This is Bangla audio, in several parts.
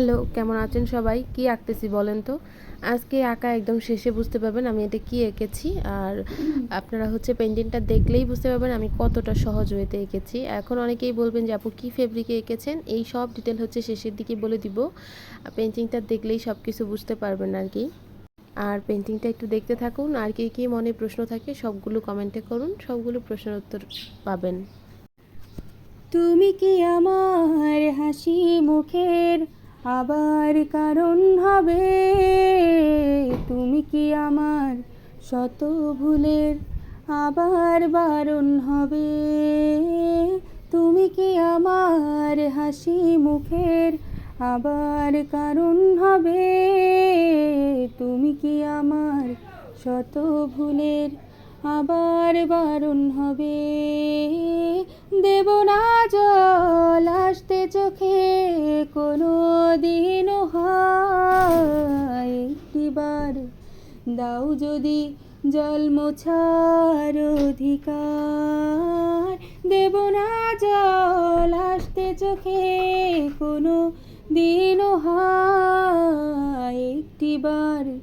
হ্যালো, কেমন আছেন সবাই? কি আঁকতেছি বলেন তো? আজকে আঁকা একদম শেষে বুঝতে পারবেন আমি এটা কি এঁকেছি। আর আপনারা হচ্ছে পেন্টিংটা দেখলেই বুঝতে পারবেন আমি কতটা সহজ হয়েতে এঁকেছি। এখন অনেকেই বলবেন যে, আপু, কী ফেব্রিকে এঁকেছেন? এই সব ডিটেল হচ্ছে শেষের দিকে বলে দিব। পেন্টিংটা দেখলেই সব কিছু বুঝতে পারবেন আর কি। আর পেন্টিংটা একটু দেখতে থাকুন। আর কি কি মনে প্রশ্ন থাকে, সবগুলো কমেন্টে করুন। সবগুলো প্রশ্নের উত্তর পাবেন। তুমি কি আমার হাসি মুখের আবার কারণ হবে, তুমি কি আমার শত ভুলের আবার বারণ হবে? তুমি কি আমার হাসি মুখের আবার কারণ হবে? তুমি কি আমার শত ভুলের আবার বারণ হবে। দেব না জল আসতে চোখে কোনো দিনও হয়। একটিবার দাও যদি জল মোছার অধিকার। দেব না জল আসতে চোখে কোনো দিনও হয়। একটিবার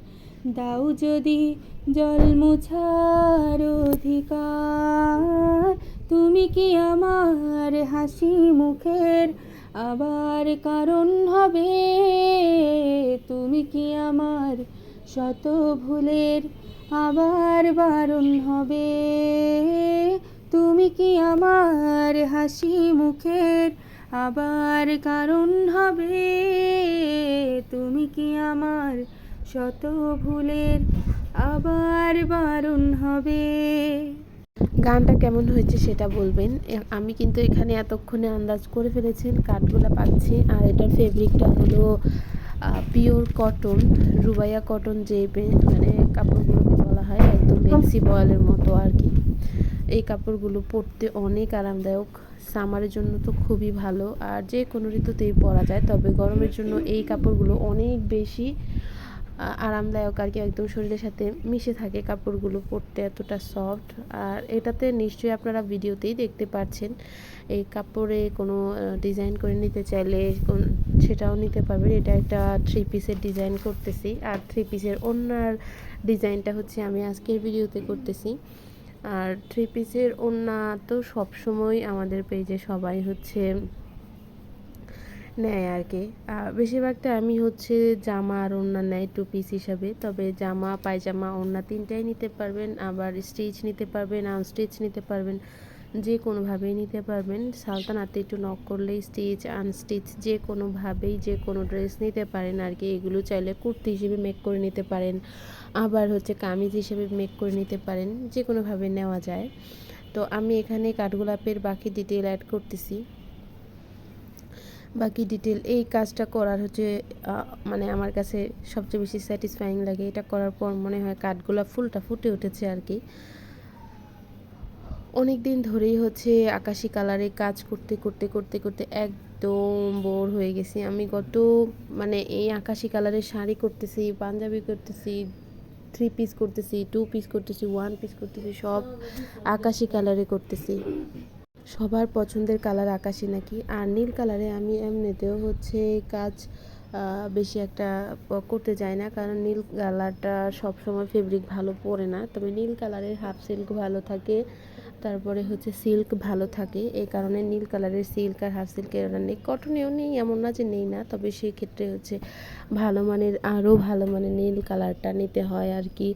দাও যদি জল মোছার অধিকার। তুমি কি আমার হাসি মুখের আবার কারণ হবে? তুমি কি আমার শত ভুলের আবার বারণ হবে? তুমি কি আমার হাসি মুখের আবার কারণ হবে? তুমি কি আমার শত ভুলের আবার বারণ হবে। গানটা কেমন হয়েছে সেটা বলবেন। আমি কিন্তু এখানে এতক্ষণে আন্দাজ করে ফেলেছেন কাঠগুলো পাচ্ছি, আর এটার ফেব্রিকটা হলো পিওর কটন রুবাইয়া কটন যে মানে কাপড়গুলোকে বলা হয়, একদম বেক্সি বয়েলের মতো আর কি। এই কাপড়গুলো পরতে অনেক আরামদায়ক। সামারের জন্য তো খুবই ভালো, আর যে কোনো ঋতুতেই পরা যায়, তবে গরমের জন্য এই কাপড়গুলো অনেক বেশি আরামদায়ক আর কি, একদম শরীরের সাথে মিশে থাকে কাপড়গুলো পরতে এতটা সফট আর এটাতে নিশ্চয়ই আপনারা ভিডিওতেই দেখতে পাচ্ছেন এই কাপড়ে কোনো ডিজাইন করে নিতে চাইলে সেটাও নিতে পারবেন। এটা একটা থ্রি পিসের ডিজাইন করতেছি। আর থ্রি পিসের অন্যার ডিজাইনটা হচ্ছে আমি আজকের ভিডিওতে করতেছি। আর থ্রি পিসের ওড়না তো সবসময় আমাদের পেজে সবাই হচ্ছে নেয় আর কি বেশিরভাগটা আমি হচ্ছে জামা আর ওড়না নেয় টু পিস হিসাবে। তবে জামা, পায়জামা, ওড়না তিনটাই নিতে পারবেন। আবার স্টিচ নিতে পারবেন আনস্টিচ নিতে পারবেন যে কোনোভাবেই নিতে পারবেন। সালতানাতে একটু নক করলেই স্টিচ আনস্টিচ যে কোনোভাবেই যে কোনো ড্রেস নিতে পারেন আর কি এগুলো চাইলে কুর্তি হিসেবে মেক করে নিতে পারেন। আবার হচ্ছে কামিজ হিসেবে মেক করে নিতে পারেন। যে কোনোভাবে নেওয়া যায়। তো আমি এখানে কাঠগোলাপের বাকি ডিটেল অ্যাড করতেছি। বাকি ডিটেল এই কাজটা করার হচ্ছে মানে আমার কাছে সবচেয়ে বেশি স্যাটিসফাইং লাগে। এটা করার পর মনে হয় কাঠগোলাপ ফুলটা ফুটে উঠেছে আর কি। অনেক দিন ধরেই হচ্ছে আকাশি কালারে কাজ করতে করতে করতে করতে একদম বোর হয়ে গেছি। আমি গত মানে এই আকাশি কালারের শাড়ি করতেছি, পাঞ্জাবি করতেছি থ্রি পিস করতেছি টু পিস করতেছি ওয়ান পিস করতেছি, সব আকাশি কালারে করতেছি। সবার পছন্দের কালার আকাশি নাকি? আর নীল কালারে আমি এমনিতেও হচ্ছে কাজ বেশি একটা করতে যাই না। কারণ নীল কালারটা সবসময় ফেব্রিক ভালো পরে না। তবে নীল কালারের হাফ সিল্ক ভালো থাকে। তারপরে হচ্ছে সিল্ক ভালো থাকে। এই কারণে নীল কালারের সিল্ক আর হাফ সিল্কের ওটা নেই। কটনেও নেই, এমন না যে নেই না, তবে সেই ক্ষেত্রে হচ্ছে ভালো মানের, আরও ভালো মানের নীল কালারটা নিতে হয় আর কি।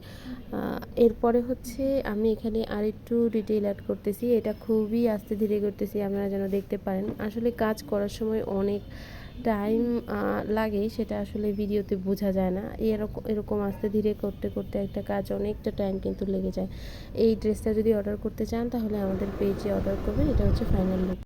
এরপরে হচ্ছে আমি এখানে আরেকটু ডিটেইল অ্যাড করতেছি। এটা খুবই আস্তে ধীরে করতেছি, আপনারা যেন দেখতে পারেন। আসলে কাজ করার সময় অনেক টাইম লাগে, সেটা আসলে ভিডিওতে বোঝা যায় না। এরকম এরকম আস্তে ধীরে করতে করতে একটা কাজ অনেকটা টাইম কিন্তু লেগে যায়। এই ড্রেসটা যদি অর্ডার করতে চান, তাহলে আমাদের পেজে অর্ডার করবেন, এটা হচ্ছে ফাইনাল লুক